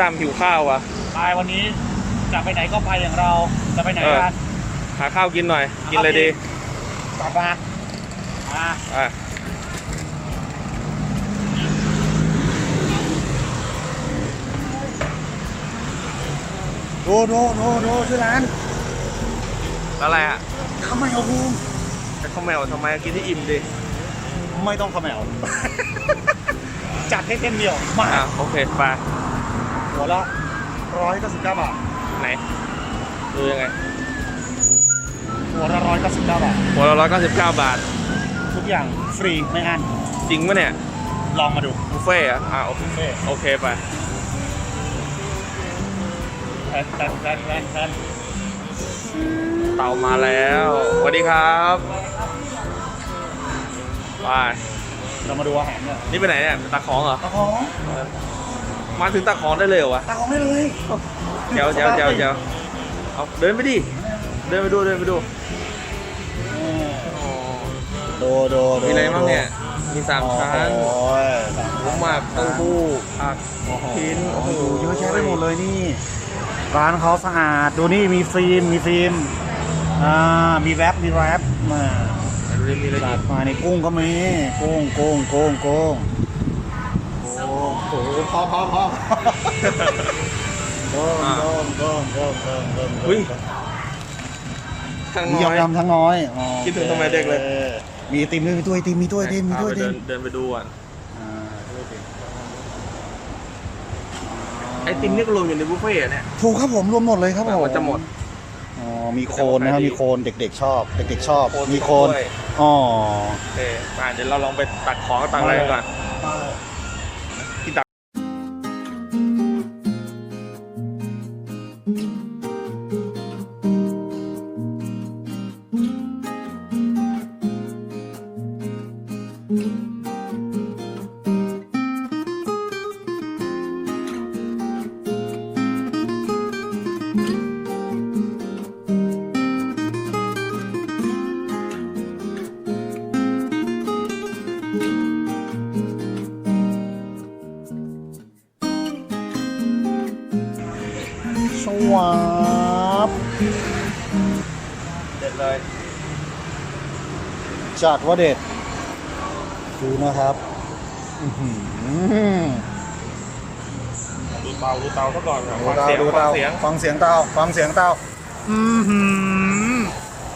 ตั้มหิวข้าวอะ ไปวันนี้จะไปไหนก็ไปอย่างเราจะไปไหนเออกัน หาข้าวกินหน่อย กินอะไรดีกลับมาอ่าอะดูดูดูดูชื่อร้านแล้วอะไรอะข้าวเหนียวภูมิแต่ข้าวแมวทำไมกินที่อิ่มดิ ไม่ต้องข้าวเหนียวจัดให้เส้นเดียว มาอะโอเค ไป หัวละร้อยเก้าสิบเก้าบาทไหน ดูยังไง หัวละร้อยเก้าสิบเก้าบาทหัวละร้อยเก้าสิบเก้าบาท ทุกอย่างฟรีไม่อั้นจริงปะเนี่ย ลองมาดูบุฟเฟ่ต์อะอะโอเคบุฟเฟ่ต์โอเคไป แทนแทนแทนแทนแทนเตามาแล้วสวัสดีครับไปเรามาดูอาหารเนี่ยนี่ไปไหนเนี่ยตาของเหรอตาของ มาถึงตาของได้เลยเหรอวะตาของได้เลยเจ้าเจ้าเจ้าเจ้าเอาเดินไปดิ เดินไปดูเดินไปดูอ๋อดูดูดูมีอะไรบ้างเนี่ย มีสามชั้นโอ้ยหมูหมักเต้าหู้ผักชิ้นโอ้โหเยอะแยะไปหมดเลยนี่ ร้านเขาสะอาด ดูนี่มีฟิล์ม มีฟิล์ม อ่า มีแรปมีแรปมาดูดิมีอะไรจัอีดกมาในกุ้งก็มี กุ้งกุ้งกุ้งกุ้งโอ้โหพอพอพอกุ้งกุ้งกุ้งกุ้งกุ้งกุ้งอุ้ยทั้งมีน้อยยำทั้งน้อยอ๋อคิดถึงสมัยเด็กเลย มีไอติมด้วยมีตัวไอติมมีตัวไอติมมีตัวไอไปติเดิมนเดินไปดูก่อนอ่าด้วยไอติมไอติมนี่ก็รวมอยู่ในบุฟเฟ่ต์อะเนี่ย ถูกครับผมรวมหมดเลยครับผมมันจะหมด อ๋อมีโคนนะครับแต่ว่าขายดีมีโคนเด็ก ๆ ชอบ เด็ก ๆ ชอบโคนมีโคนด้วยอ๋อ โอเคอะเดี๋ยวเราลองไปตักของตักอะไรกันก่อน สวับเด็ดเลยจัดว่าเด็ด ดูนะครับอื้อหือดูเตาดูเตาซะก่อนครับดูฟังเตาเสียงดูฟัเตางเสียงฟังเสียงเตาฟังเสียงเตาอือหือ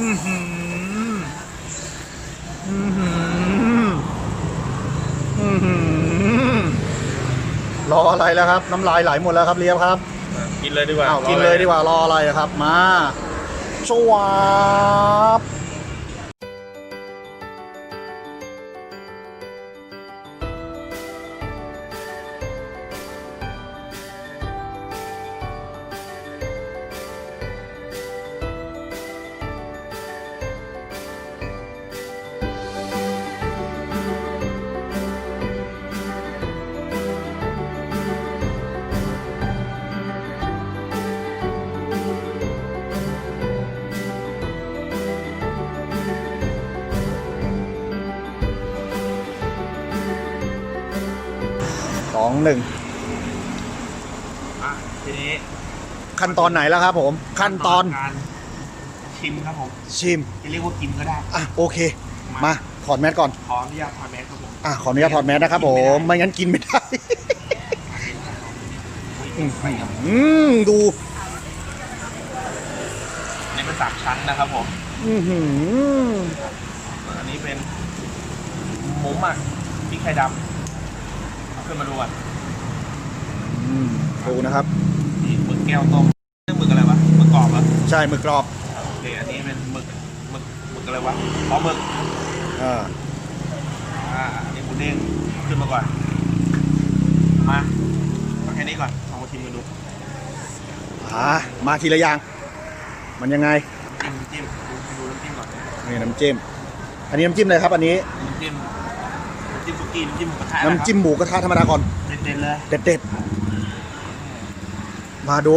อือหืออือหืออือหือรออะไรแล้วครับ น้ำลายไหลหมดแล้วครับเลียบครับ กินเลยดีกว่าอ้าวกินเลยดีกว่า รออะไรครับ มาชวบ หนึ่งอะทีนี้ขั้นตอนไหนแล้วครับผม ขั้นตอนการชิมครับผมชิมจะเรียกว่ากินก็ได้อะโอเค มาถอดแมสก่อนขออนุญาตทานแมสครับผมอะขออนุญาตถอดแมสนะครับผมไม่งั้นกินไม่ได้ไปครับอืมดูอันนี้เป็นสามชั้นนะครับผมอือหืออันนี้เป็นหมูหมักพริกไทยดำเอา ขึ้นมาดูก่อนอืมดูนะครับ นี่หมึกแก้วต้มเรื่องหมึกอะไรวะหมึกกรอบเหรอใช่หมึกกรอบโอเคอันนี้เป็นหมึกหมึกหมึกอะไรวะอ๋อหมึกอ่าอ่าอันนี้หมูเด้งเอาขึ้นมาก่อน มาเอาแค่นี้ก่อนลองมาชิมกันดูอ่ามาทีละอย่าง มันยังไง จิ้มจิ้มดูดูน้ำจิ้มก่อนนี่น้ำจิ้ม อันนี้น้ำจิ้มอะไรครับ อันนี้น้ำจิ้มน้ำจิ้มสุกี้น้ำจิ้มหมูกระทะน้ำจิ้มหมูกระทะธรรมดาก่อน เด็ดๆเลยเด็ดๆ มาดู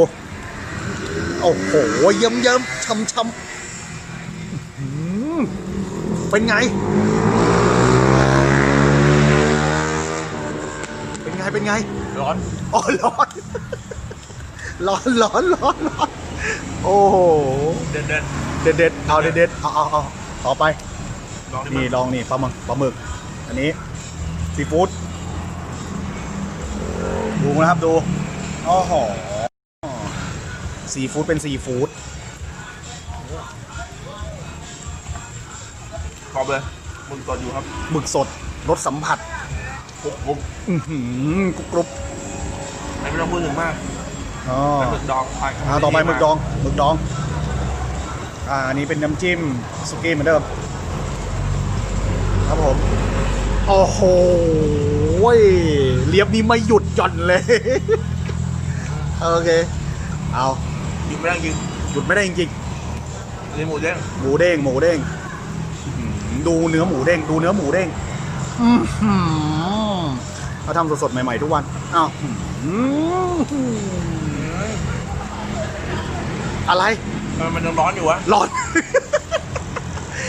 โอ้โห เยิ้มเยิ้มๆช่ำช่ำอื้อหือเป็นไง เป็นไง เป็นไงอร้อนโอ้ร้อน ร้อนร้อนร้อนร้อนโอ้โห เดินเดินเด็ดเด็ดเอาเด็ดเด็ดเอาเอาเอาต่อไป ลองดินี่ลองนี่ปลาหมึกปลาหมึก อันนี้ ซีฟู้ดดูนะครับดูโอ้โหซีฟู้ดเป็นซีฟู้ดขอบเลยมึงกดอยู่ครับหมึกสดรสสัมผัสปุ๊บปุ๊บอื้อหือกรุบกรุบไม่ต้องพูดถึงมากอ๋อเป็นหมึกดองไปอ่าต่อไปหมึกดองหมึกดอง อ่าอันนี้เป็นน้ำจิ้มสุกี้เหมือนเดิมครับผม โอ้โหเลียบนี้ไม่หยุดหย่อนเลย โอเค เอาหยุดไม่ได้จริงหยุดไม่ได้จริงอันนี้หมูเด้งๆหมูเด้งหมูเด้งอื้อหือดูเนื้อหมูเด้งดูเนื้อหมูเด้งอื้อหือเขาทำสดๆใหม่ๆทุกวันอ้าวอื้อหืออะไรเออมันยังร้อนอยู่วะร้อน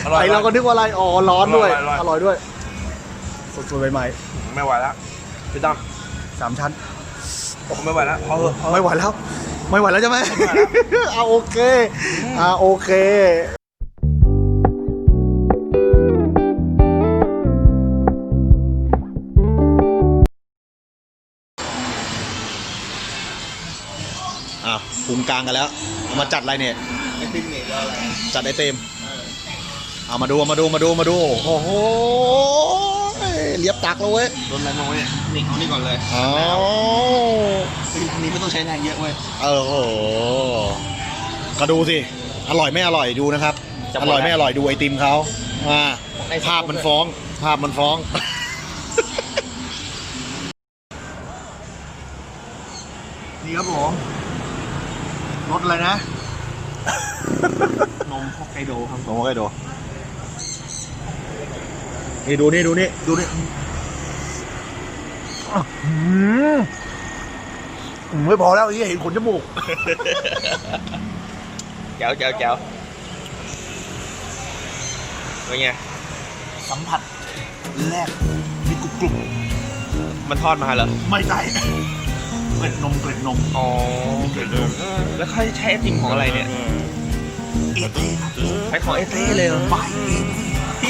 อร่อยไอเราก็นึกว่าอะไรอ๋อร้อนด้วยอร่อยอร่อยอร่อยด้วย สดๆใหม่ไม่ไหวแล้วพี่ตั้มๆสามชั้น ผมไม่ไหวแล้วพอเถอะพอเถไม่อะไหวแล้ว ไม่ไหวแล้วใช่ไหมไม่ไหวแล้วเอาโอเค อ่าโอเคอะปรุงกลางกันแล้ว เอามาจัดอะไรเนี่ย ไอติมเนี่ยอะไรจัดไอเต็มเอามาดูมาดูมาดูมาดู โอ้โห เลียบตักแล้วเว้ยโดนอะไรมาเว้ยนี่เอานี่ก่อนเลยอ๋ออันนี้ไม่ต้องใช้แรงเยอะเว้ยเออโอ้โหก็ดูสิ อร่อยไม่อร่อยดูนะครับจะหอมดร่อยไม่แล้วอร่อยดูไอติมเขาอ่าไอติมภาพมันฟ้อง ภาพมันฟ้องนี่ครับผมรสอะไรนะ นมฮอกไกโดครับผมว่าไงดู นี่ดูนี่ดูนี่ดูนี่อื้อหืออืมไม่พอแล้วไอ้เหี้ยเห็นขนจมูกแจ๋วแจ๋วแจ๋วเป็นไงสัมผัสแรกมีกรุบกรุบมันทอดมาเหรอ ไม่ใช่เกล็ดนมเกล็ดนมอ๋อแล้วเขาใช้ไอติมของอะไรเนี่ยเอเต้ครับใช้ของเอเต้เลยเหรอใบเอเต้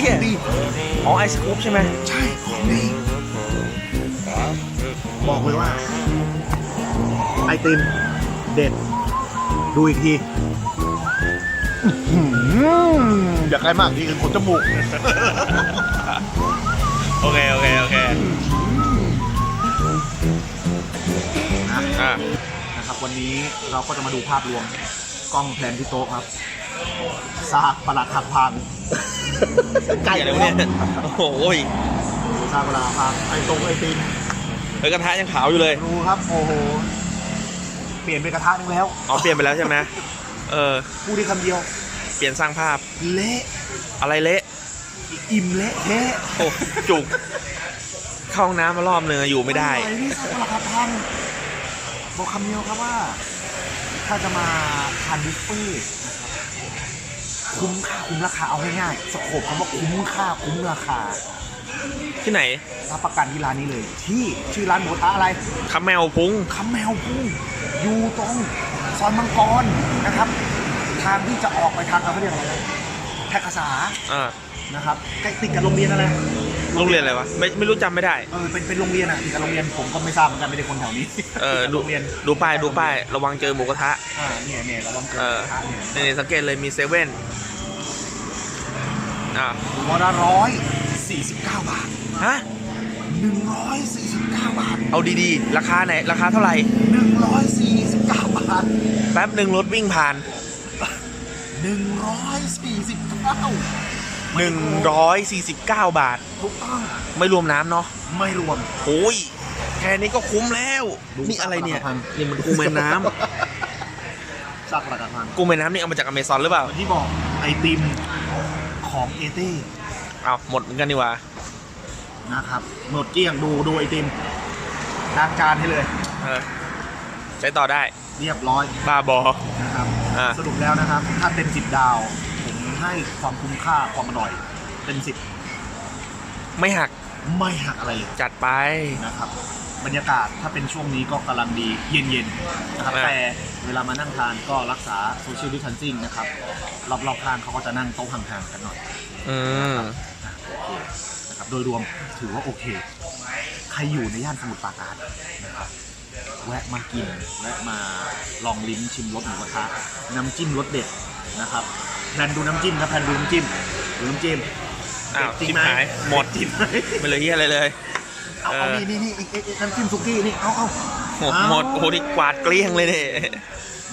เฮียดีอ๋อไอศครีมใช่ไหมใช่ของดีบอกเลยว่า ไอติม เด็ด ดูอีกทีอื้อหืออยากใครมากทีคือขนจมูก โอเค โอเค โอเคอะนะครับวันนี้เราก็จะมาดูภาพรวม กล้องแพลนที่โต๊ะครับซากประหลัดหักพัง ไก่อะไรวะเนี่ยโอ้โหยซากประหลัดหักพังไอตรงไอติมเฮ้ยกระทะยังขาวอยู่เลยดูครับโอ้โหเปลี่ยนเป็นกระทะนึงแล้วอ๋อเปลี่ยนไปแล้วใช่ไหมเออพูดได้คำเดียว เปลี่ยนสร้างภาพเละอะไรเละอิ่มเละเทะโอ้จุกเข้าห้องน้ำมารอบนึงอะอยู่ไม่ได้หวนี่ซากประหลัดหักพังบอกคำเดียวครับว่า ถ้าจะมาทานบุฟเฟ่ต์นะ ครับคุ้มค่าคุ้มราคาเอาง่ายๆสโคบคำว่าคุ้มค่าคุ้มราคาที่ไหนรับประกันที่ร้านนี้เลย ที่ชื่อร้านหมูกระทะอะไรคาแมวพุงคำแมวพุ่งอยู่ตรงซอยมังกรนะครับ ทางที่จะออกไปทางเขาเรียกอะไรนะแพร่กษาอ่านะครับใกล้ติดกับโรงเรียนอะไร โรงเรียนอะไรวะไม่ไม่รู้จำไม่ได้ เออเป็นเป็นโรงเรียนอะติดกับโรงเรียนผมก็ไม่ทราบเหมือนกันไม่ได้คนแถวนี้เออติดกับดูโรงเรียนดูป้ายดูป้ายระวังเจอหมูกระทะ อ่าเนี่ยเนี่ยเราลองเจอเออทางเนี่ยนี่สังเกตเลยมีเซเว่นอ่าหัวละร้อยสี่สิบเก้าบาทฮะ หนึ่งร้อยสี่สิบเก้าบาทเอาดีๆ ราคาไหน ราคาเท่าไหร่ หนึ่งร้อยสี่สิบเก้าบาทแป๊บหนึ่งรถวิ่งผ่าน หนึ่งร้อยสี่สิบเก้า 149 บาท ถูกต้องไม่รวมน้ำเนาะไม่รวม โอ้ยแค่นี้ก็คุ้มแล้ว ดูนี่อะไรเนี่ย ราคาพัน นี่มันกุ้งแม่น้ซากประกาศพันำกุ้งแม่น้ำนี่เอามาจากอเมซอนหรือเปล่า ที่บอกไอติมของเอเต้เอาหมดเหมือนกันดีกว่า นะครับหมดเกลี้ยงดูดูไอติมล้างจานให้เลย เออ ใช้ต่อได้ เรียบร้อยบ้าบอ นะครับ อ่า สรุปแล้วนะครับ ถ้าเต็มสิบดาวผม ให้ความคุ้มค่าความอร่อยเต็มสิบไม่หักไม่หักอะไรเลยจัดไป นะครับ บรรยากาศถ้าเป็นช่วงนี้ก็กำลังดีเย็นๆนะครับอ่า แต่เวลามานั่งทานก็รักษาโซเชียลดิสทันซิ่งนะครับรอบๆข้างเขาก็จะนั่งโต๊ะห่างๆกันหน่อย อืมนะโอเคนะครับโดยรวมถือว่าโอเค ใครอยู่ในย่านสมุทรปราการนะครับแวะมากิน แวะมาลองลิ้มชิมรสหมูกระทะน้ำจิ้มรสเด็ดนะครับ แพนดูน้ำจิ้มครับแพนดูน้ำจิ้มดูน้ำจิ้มอ้าวเด็ดจริงชิบไหมหายหมดเจริงไหมไม่เหลยเฮียอะไรเลย เอาเอาเออนี่นี่นี่อีกอีกอีกน้ำจิ้มซุกี้นี่เอาเอาหมดหมดโอ้โหนี่กวาดเกลี้ยงเลยเนี่ย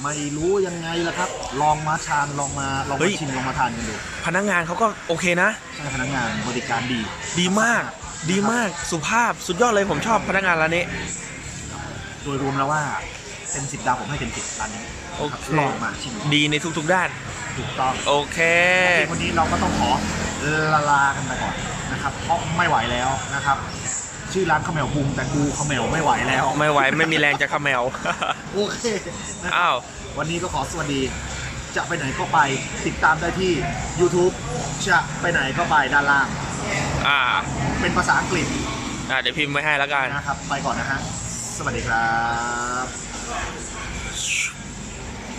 ไม่รู้ยังไงล่ะครับ ลองมาทานลองมาลองเฮ้มาย ชิมลองมาทานกันดูพนักงานเขาก็โอเคนะ ใช่พนักงานบริการดี ดีมาก ดีมากสุภาพสุดยอดเลยผมชอบพนักงานร้านนี้ โดยรวมแล้วว่าเป็นสิบดาวผมให้เป็นสิบร้านนี้ โอเคลองมาชิมดีในทุกๆด้าน ถูกต้องโอเค โอเควันนี้เราก็ต้องขอลาลากันไปก่อนนะครับเพราะไม่ไหวแล้วนะครับ ชื่อร้านข้าวแมวพุงแต่กูข้าวแมวไม่ไหวแล้วไม่ไหวไม่มีแรงจะขมแมว โอเคนะอ้าว วันนี้ก็ขอสวัสดี จะไปไหนก็ไปติดตามได้ที่ YouTube จะไปไหนก็ไปด้านล่าง อ่าเป็นภาษาอังกฤษอ่าเดี๋ยวพิมพ์ไว้ให้แล้วกัน นะครับ ไปก่อนนะฮะ สวัสดีครับ